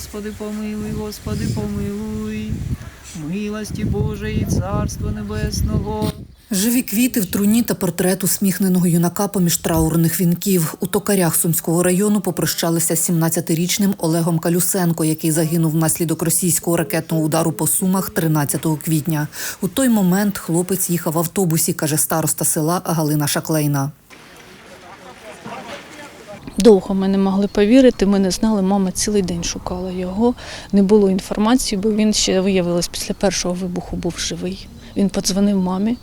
Господи, помилуй, Господи, помилуй. Милості Божої, Царство Небесного. Живі квіти в труні та портрет усміхненого юнака поміж траурних вінків. У токарях Сумського району попрощалися з 17-річним Олегом Калюсенко, який загинув внаслідок російського ракетного удару по Сумах 13 квітня. У той момент хлопець їхав в автобусі, каже староста села Галина Шаклейна. Довго ми не могли повірити, ми не знали, мама цілий день шукала його, не було інформації, бо він ще виявилось після першого вибуху був живий. Він подзвонив мамі,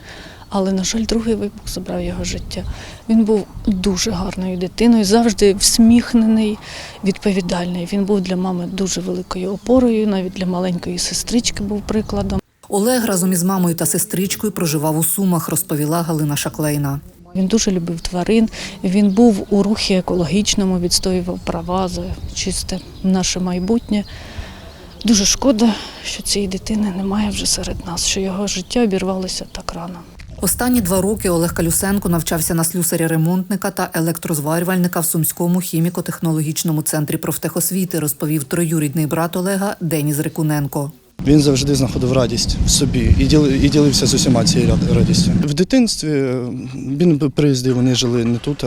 але, на жаль, другий вибух забрав його життя. Він був дуже гарною дитиною, завжди всміхнений, відповідальний. Він був для мами дуже великою опорою, навіть для маленької сестрички був прикладом. Олег разом із мамою та сестричкою проживав у Сумах, розповіла Галина Шаклейна. Він дуже любив тварин. Він був у рухі екологічному, відстоював права за чисте наше майбутнє. Дуже шкода, що цієї дитини немає вже серед нас, що його життя обірвалося так рано. Останні два роки Олег Калюсенко навчався на слюсаря-ремонтника та електрозварювальника в Сумському хіміко-технологічному центрі профтехосвіти, розповів троюрідний брат Олега Деніс Рикуненко. Він завжди знаходив радість в собі і діли- і ділився з усіма цією радістю. В дитинстві е, він приїздив, вони жили не тут,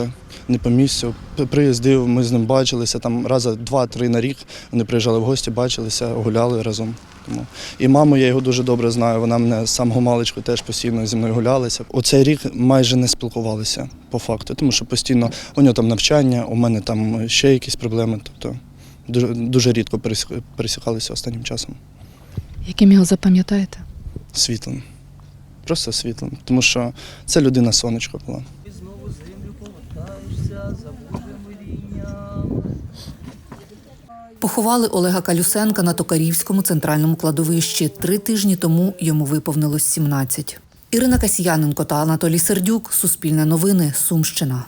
не по місцю. Приїздив, ми з ним бачилися там рази два-три на рік. Вони приїжджали в гості, бачилися, гуляли разом. Тому і маму я його дуже добре знаю. Вона мене з самого маличку теж постійно зі мною гулялися. У цей рік майже не спілкувалися по факту, тому що постійно у нього там навчання, у мене там ще якісь проблеми. Тобто дуже, дуже рідко пересік- пересікалися останнім часом Яким його запам'ятаєте? світлим. Просто світлим. Тому що це людина сонечко була. І знову землю повертаєшся. Поховали Олега Калюсенка на Токарівському центральному кладовищі. Три тижні тому йому виповнилось 17. Ірина Касьяненко та Анатолій Сердюк. Суспільне новини. Сумщина.